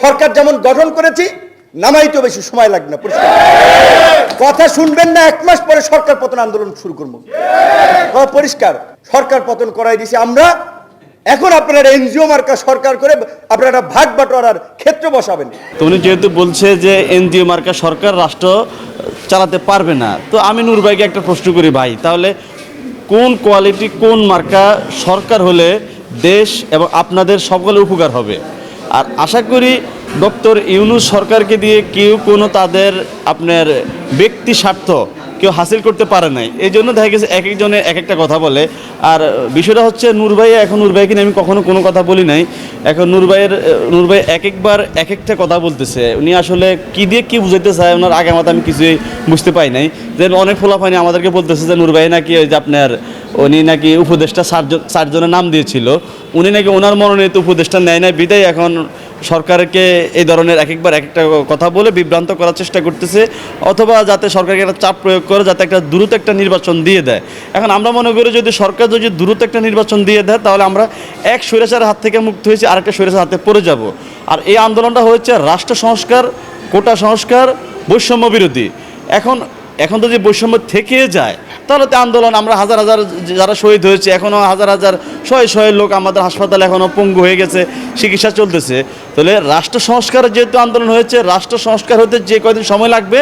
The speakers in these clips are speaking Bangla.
সরকার যেমন গঠন করেছি, নামাইতেও বেশি সময় লাগবে না, পরিষ্কার। কথা শুনবেন না, এক মাস পরে সরকার পতন আন্দোলন শুরু করব। পরিষ্কার, সরকার পতন করাই দিয়েছি আমরা। এখন আপনারা এনজিও মার্কা সরকার করে আপনারা ভাগ বাটোয়ারার ক্ষেত্র বসাবেন। তো উনি যেহেতু বলছে যে এনজিও মার্কা সরকার, রাষ্ট্র চালাতে পারবে না, তো আমি নূর ভাইকে একটা প্রশ্ন করি ভাই, তাহলে কোন কোয়ালিটি, কোন মার্কা সরকার হলে দেশ এবং আপনাদের সকলের উপকার হবে? আর আশা করি ডক্টর ইউনুস সরকারকে দিয়ে কেউ কোনো তাদের আপনার ব্যক্তি স্বার্থ কেউ হাসিল করতে পারে নাই। এই জন্য দেখা গেছে এক একজনে এক একটা কথা বলে। আর বিষয়টা হচ্ছে, নূর ভাই, এখন নূর ভাইকে আমি কখনো কোনো কথা বলি নাই। এখন নূর ভাইয়ের, নূর ভাই এক একবার এক একটা কথা বলতেছে। উনি আসলে কি দিয়ে কি বুঝাইতে চায়, ওনার আগে মতো আমি কিছুই বুঝতে পাই নাই। যে অনেক ফোলাফানি আমাদেরকে বলতেছে যে, নূর ভাই নাকি ওই যে আপনার উনি নাকি উপদেষ্টা চারজন চারজনের নাম দিয়েছিল। উনি নাকি ওনার মনোনীত উপদেষ্টা নেয় নাই বিদায়। এখন সরকারকে এই ধরনের এক একবার এক একটা কথা বলে বিভ্রান্ত করার চেষ্টা করতেছে, অথবা যাতে সরকারকে একটা চাপ প্রয়োগ করে, যাতে একটা দ্রুত একটা নির্বাচন দিয়ে দেয়। এখন আমরা মনে করি যদি সরকার যদি দ্রুত একটা নির্বাচন দিয়ে দেয়, তাহলে আমরা এক স্বৈরাচারের হাত থেকে মুক্ত হয়েছি, আরেকটা স্বৈরাচার হাতে পড়ে যাব। আর এই আন্দোলনটা হয়েছে রাষ্ট্র সংস্কার, কোটা সংস্কার, বৈষম্য বিরোধী। এখন এখন তো যদি বৈষম্য থেকে যায়, তাহলে তো আন্দোলন আমরা হাজার হাজার যারা শহীদ হয়েছে এখনও হাজার হাজার শয়ে শয়ে লোক আমাদের হাসপাতালে এখনও পঙ্গু হয়ে গেছে, চিকিৎসা চলতেছে। তাহলে রাষ্ট্র সংস্কারের যেহেতু আন্দোলন হয়েছে, রাষ্ট্র সংস্কার হতে যে কয়দিন সময় লাগবে,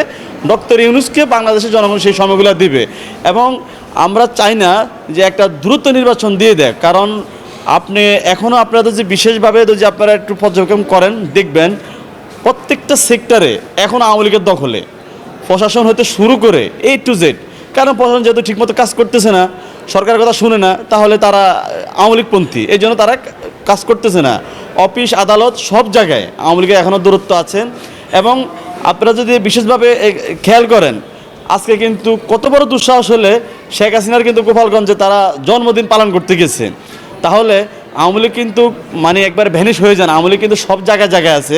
ডক্টর ইউনুসকে বাংলাদেশের জনগণ সেই সময়গুলো দিবে। এবং আমরা চাই না যে একটা দ্রুত নির্বাচন দিয়ে দেয়, কারণ আপনি এখনও আপনাদের যে বিশেষভাবে যদি আপনারা একটু পর্যবেক্ষণ করেন, দেখবেন প্রত্যেকটা সেক্টরে এখন আওয়ামী লীগের দখলে। প্রশাসন হতে শুরু করে এ টু জেড কারণ প্রশাসন যেহেতু ঠিকমতো কাজ করতেছে না, সরকারের কথা শুনে না, তাহলে তারা আওয়ামী লীগপন্থী এই জন্য তারা কাজ করতেছে না। অফিস, আদালত, সব জায়গায় আওয়ামী লীগের এখনও দূরত্ব আছেন এবং আপনারা যদি বিশেষভাবে খেয়াল করেন, আজকে কিন্তু কত বড় দুঃসাহস হলে শেখ হাসিনার কিন্তু গোপালগঞ্জে তারা জন্মদিন পালন করতে গেছে। তাহলে আওয়ামী লীগ কিন্তু মানে একবার ভ্যানিশ হয়ে যান। আওয়ামী লীগ কিন্তু সব জায়গায় জায়গায় আছে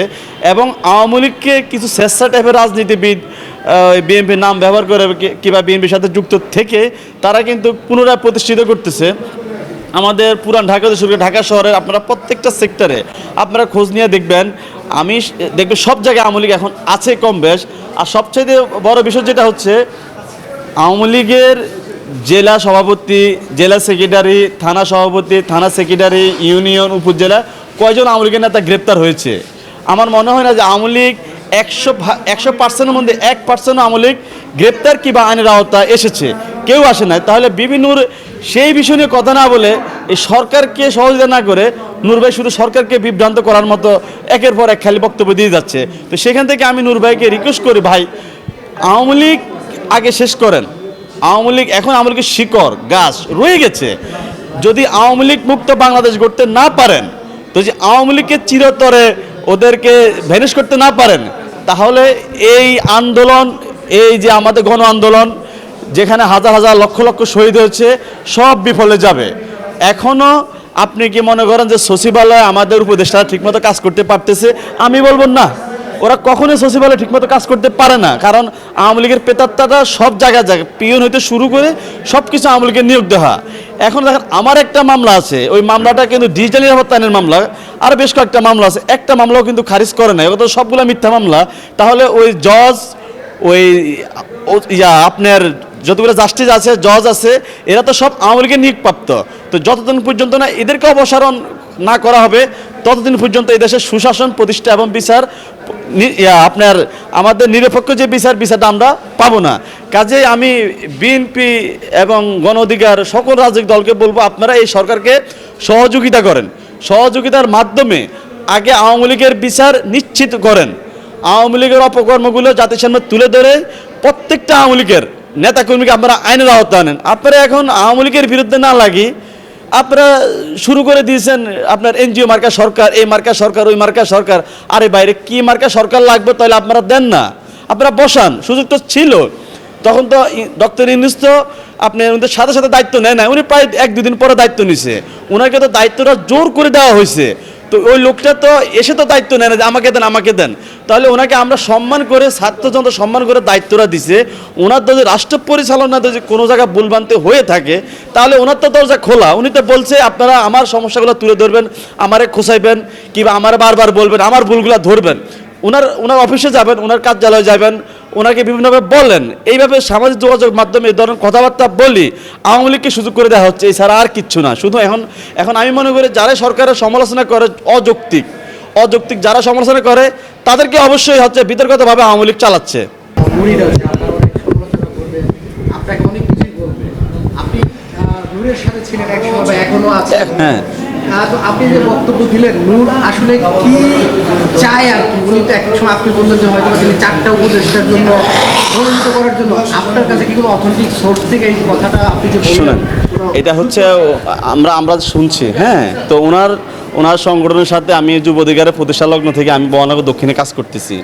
এবং আওয়ামী লীগকে কিছু স্বেচ্ছা টাইপের রাজনীতিবিদ বিএনপির নাম ব্যবহার করে কিংবা বিএনপির সাথে যুক্ত থেকে তারা কিন্তু পুনরায় প্রতিষ্ঠিত করতেছে। আমাদের পুরান ঢাকা ঢাকা শহরের আপনারা প্রত্যেকটা সেক্টরে আপনারা খোঁজ নিয়ে দেখবেন। আমি দেখবেন সব জায়গায় আওয়ামী লীগ এখন আছে কম বেশ। আর সবচেয়ে বড় বিষয় যেটা হচ্ছে, আওয়ামী লীগের জেলা সভাপতি, জেলা সেক্রেটারি থানা সভাপতি, থানা সেক্রেটারি ইউনিয়ন, উপজেলা কয়জন আওয়ামী লীগের নেতা গ্রেপ্তার হয়েছে? আমার মনে হয় না যে আওয়ামী লীগ একশো একশো পার্সেন্টের মধ্যে এক পার্সেন্ট আওয়ামী লীগ গ্রেপ্তার কিংবা আইনের আওতা এসেছে? কেউ আসে না তাহলে বিভিন্নর সেই বিষয় নিয়ে কথা না বলে এই সরকারকে সহযোগিতা না করে নূর ভাই শুধু সরকারকে বিভ্রান্ত করার মতো একের পর এক খালি বক্তব্য দিয়ে যাচ্ছে। তো সেখান থেকে আমি নূর ভাইকে রিকোয়েস্ট করি, ভাই, আওয়ামী লীগ আগে শেষ করেন। আওয়ামী লীগ এখন আওয়ামী লীগের শিকড়, গাছ রয়ে গেছে। যদি আওয়ামী লীগ মুক্ত বাংলাদেশ গড়তে না পারেন, তো যে আওয়ামী লীগকে চিরতরে ওদেরকে ভ্যানিশ করতে না পারেন তাহলে এই আন্দোলন, এই যে আমাদের গণ আন্দোলন, যেখানে হাজার হাজার লক্ষ লক্ষ শহীদ হয়েছে, সব বিফলে যাবে। এখনও আপনি কি মনে করেন যে সচিবালয় আমাদের উপদেষ্টা ঠিকমতো কাজ করতে পারতেছে? আমি বলব না। ওরা কখনোই সচিবালয় ঠিকমতো কাজ করতে পারে না। কারণ আওয়ামী লীগের পেতাত্তাটা সব জায়গায় জায়গায় পিয়ন হইতে শুরু করে সব কিছু আওয়ামী লীগের নিয়োগ দেওয়া এখন দেখেন, আমার একটা মামলা আছে, ওই মামলাটা কিন্তু ডিজিটাল নিরাপত্তা আইনের মামলা। আর বেশ কয়েকটা মামলা আছে, একটা মামলাও কিন্তু খারিজ করে নাই। তো সবগুলো মিথ্যা মামলা। তাহলে ওই জজ, ওই ইয়া, আপনার যতগুলো জাস্টিস আছে, জজ আছে, এরা তো সব আওয়ামী লীগের নিয়োগপ্রাপ্ত। তো যতদিন পর্যন্ত না, এদেরকে অপসারণ না করা হবে, ততদিন পর্যন্ত এই দেশের সুশাসন, প্রতিষ্ঠা এবং বিচার আপনার আমাদের নিরপেক্ষ যে বিচার, বিচারটা আমরা পাবো না। কাজে আমি বিএনপি এবং গণ অধিকার সকল রাজনৈতিক দলকে বলব, আপনারা এই সরকারকে সহযোগিতা করেন। সহযোগিতার মাধ্যমে আগে আওয়ামী লীগের বিচার নিশ্চিত করেন। আওয়ামী লীগের অপকর্মগুলো জাতির সামনে তুলে ধরে প্রত্যেকটা আওয়ামী লীগের নেতা কর্মীকে আপনারা আইনের আওতা আনেন। আপনারা এখন আওয়ামী লীগের বিরুদ্ধে না লাগি আপনারা শুরু করে দিয়েছেন আপনার এনজিও মার্কা সরকার, এই মার্কা সরকার, ওই মার্কা সরকার। আরে বাইরে কি মার্কা সরকার লাগবে তাহলে আপনারা দেন না। আপনারা বসান, সুযোগ তো ছিল। তখন তো ডক্টর ইউনুস তো আপনি ওদের সাথে সাথে দায়িত্ব নেয় না উনি প্রায় এক দুদিন পরে দায়িত্ব নিছে। ওনাকে তো দায়িত্বটা জোর করে দেওয়া হয়েছে। তো ওই লোকটা তো এসে তো দায়িত্ব নেয় না যে আমাকে দেন আমাকে দেন। তাহলে ওনাকে আমরা সম্মান করে ছাত্রযন্ত্র সম্মান করে দায়িত্বটা দিছে। ওনার যদি রাষ্ট্র পরিচালনা যদি কোনো জায়গায় ভুলবান্তি হয়ে থাকে, তাহলে ওনার তো দরজা খোলা। উনি তো বলছে, আপনারা আমার সমস্যাগুলো তুলে ধরবেন, আমারে খোঁচাইবেন কিংবা আমার বারবার বলবেন, আমার ভুলগুলো ধরবেন। ওনার ওনার অফিসে যাবেন ওনার কার্যালয়ে যাবেন ওনাকে বিভিন্নভাবে বলেন এইভাবে সামাজিক যোগাযোগ মাধ্যমে এই ধরনের কথাবার্তা বলি আওয়ামী লীগকে সুযোগ করে দেওয়া হচ্ছে এছাড়া আর কিচ্ছু না। শুধু এখন এখন আমি মনে করি যারা সরকারের সমালোচনা করে অযৌক্তিক অযৌক্তিক যারা সমালোচনা করে তাদেরকে অবশ্যই হচ্ছে বিতর্কতভাবে আওয়ামী লীগ চালাচ্ছে। আপনি ছিলেন এক সময় এখনও হ্যাঁ। তো আপনি যে বক্তব্য দিলেন, নূর আসলে কি চায় আর কি? উনি তো এক সময় আপনি বললেন যে হয়তো তিনি চারটা উপদেষ্টার জন্য করার জন্য। আপনার কাছে কি কোনো অথেন্টিক সোর্স থেকে এই কথাটা আপনি যে এটা হচ্ছে আমরা আমরা শুনছি হ্যাঁ? তো ওনার ওনার সংগঠনের সাথে আমি যুব অধিকারের প্রতিষ্ঠা লগ্ন থেকে আমি বহনগর দক্ষিণে কাজ করতেছি।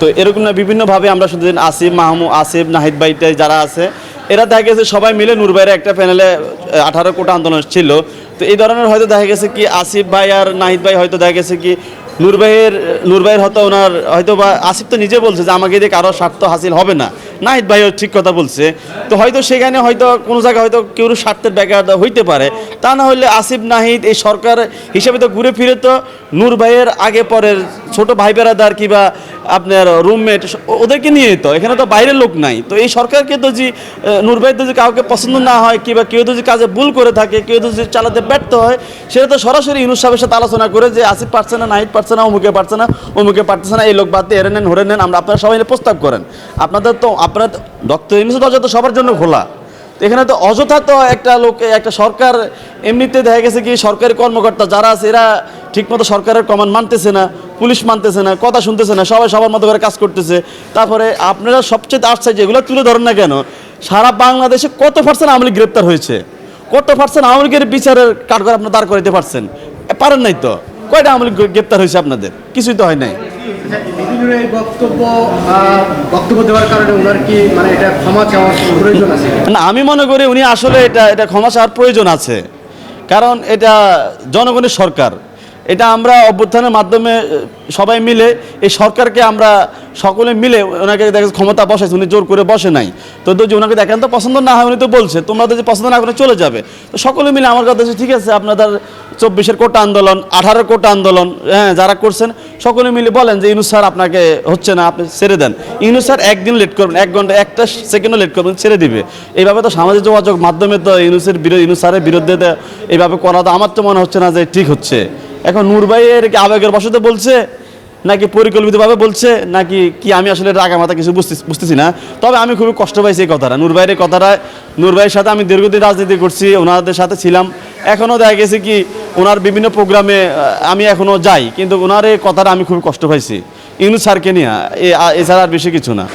তো এরকম না, বিভিন্নভাবে আমরা শুধু আসিফ মাহমু, আসিফ, নাহিদ ভাইটাই যারা আছে, এরা দেখা গেছে সবাই মিলে নূরবাইয়ের একটা প্যানেলে আঠারো কোটা আন্দোলন ছিল। তো এই ধরনের হয়তো দেখা গেছে কি আসিফ ভাই আর নাহিদ ভাই হয়তো দেখা গেছে কি নূরবাইয়ের নূরবাইয়ের হয়তো ওনার হয়তো বা আসিফ তো নিজে বলছে যে আমাকে দিয়ে কারও স্বার্থ হাসিল হবে না। নাহিদ ভাইও ঠিক কথা বলছে। তো হয়তো সেখানে হয়তো কোনো জায়গায় হয়তো কেউ স্বার্থের ব্যাঘাত হইতে পারে। তা না হলে আসিফ, নাহিদ এই সরকার হিসেবে তো ঘুরে ফিরে তো নূর ভাইয়ের আগে পরের ছোট ভাই বেড়াদার কিংবা আপনার রুমমেট ওদেরকে নিয়ে তো এখানে তো বাইরের লোক নাই। তো এই সরকারকে তো যে আহ, নূর ভাই যদি কাউকে পছন্দ না হয় কিংবা কেউ যদি কাজে ভুল করে থাকে কেউ যদি চালাতে ব্যর্থ হয় সেটা তো সরাসরি ইউনুস সাহেবের সাথে আলোচনা করে যে আসিফ পারছে না নাহিদ পারছে না অমুকে পারছে না অমুকে পারছে না এই লোক বাদ এরে নেন হরে নেন। আমরা আপনারা সবাই প্রস্তাব করেন। আপনাদের তো আপনার ডক্টর ইউনুসের দরজা তো সবার জন্য খোলা। এখানে তো অযথা তো একটা লোক, একটা সরকার, এমনিতে দেখা গেছে কি সরকারি কর্মকর্তা যারা আছে, এরা ঠিকমতো সরকারের কমান্ড মানতেছে না, পুলিশ মানতেছে না, কথা শুনতেছে না, সবাই সবার মতো করে কাজ করতেছে। তারপরে আপনারা সবচেয়ে আসছে যেগুলো তুলে ধরেন না কেন, সারা বাংলাদেশে কত পার্সেন্ট আওয়ামী লীগ গ্রেপ্তার হয়েছে? কত পার্সেন্ট আওয়ামী লীগের বিচারের কাঠগড় আপনার দাঁড় করাইতে পারছেন? পারেন নাই তো? কয়টা আওয়ামী লীগ গ্রেপ্তার হয়েছে আপনাদের? কিছুই তো হয় নাই। দিদির বক্তব্য বক্তব্য দেওয়ার কারণে ওনার কি মানে এটা ক্ষমা চাওয়ার প্রয়োজন আছে? না, আমি মনে করি উনি আসলে এটা এটা ক্ষমা চাওয়ার প্রয়োজন আছে। কারণ এটা জনগণের সরকার। এটা আমরা অভ্যুত্থানের মাধ্যমে সবাই মিলে এই সরকারকে আমরা সকলে মিলে ওনাকে দেখে ক্ষমতা বসাইছে উনি জোর করে বসে নাই। তো যদি ওনাকে দেখেন তো পছন্দ না হয় উনি তো বলছে তোমরা যদি পছন্দ না করে চলে যাবে। তো সকলে মিলে আমার হচ্ছে, ঠিক আছে আপনাদের চব্বিশের কোটা আন্দোলন আঠারো কোটা আন্দোলন হ্যাঁ যারা করছেন সকলে মিলে বলেন যে ইনুস স্যার আপনাকে হচ্ছে না আপনি ছেড়ে দেন। ইনুস স্যার একদিন লেট করবেন এক ঘণ্টা একটা সেকেন্ডও লেট করবেন ছেড়ে দিবে। এইভাবে তো সামাজিক যোগাযোগ মাধ্যমে তো ইনুসের বিরোধী ইনুস স্যারের বিরুদ্ধে এইভাবে করা তো আমার তো মনে হচ্ছে না যে ঠিক হচ্ছে। এখন নূর ভাইয়ের কি আবেগের বসতে বলছে? নাকি পরিকল্পিতভাবে বলছে? নাকি কি আমি আসলে রাগা মাথা কিছু বুঝতে বুঝতেছি না? তবে আমি খুবই কষ্ট পাইছি এই কথাটা। নূর ভাইয়ের কথাটা, নূর ভাইয়ের সাথে আমি দীর্ঘদিন রাজনীতি করছি, ওনাদের সাথে ছিলাম। এখনও দেখা গেছে কি, ওনার বিভিন্ন প্রোগ্রামে আমি এখনও যাই। কিন্তু ওনার এই কথাটা আমি খুবই কষ্ট পাইছি। ইউনুস স্যারকে নিয়ে এছাড়া আর বেশি কিছু না।